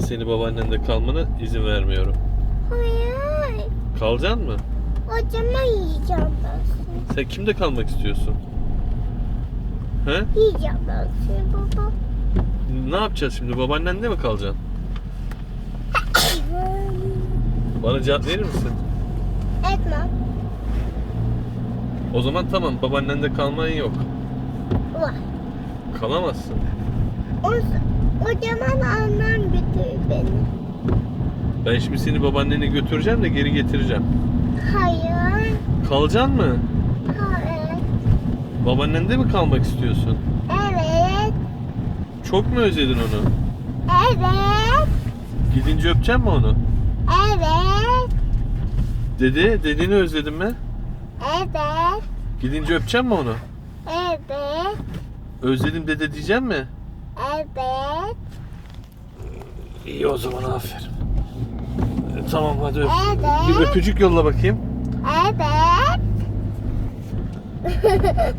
Seni babaannende kalmana izin vermiyorum. Hayır. Kalacaksın mı? O zaman yiyeceğim ben seni. Sen kimde kalmak istiyorsun? He? Yiyeceğim ben seni baba. Ne yapacağız şimdi? Babaannende mi kalacaksın? Bana cevap verir misin? Etmem. O zaman tamam babaannende kalman yok. Var. Kalamazsın. O, o zaman beni. Ben şimdi seni babaannene götüreceğim de geri getireceğim. Hayır. Kalacaksın mı? Hayır. Babaannende mi kalmak istiyorsun? Evet. Çok mu özledin onu? Evet. Gidince öpeceksin mi onu? Evet. Dede, dedeni özledin mi? Evet. Gidince öpeceksin mi onu? Evet. Özledim dede diyeceksin mi? Evet. İyi o zaman aferin. Tamam hadi öp. Evet. Bir öpücük yolla bakayım. Evet.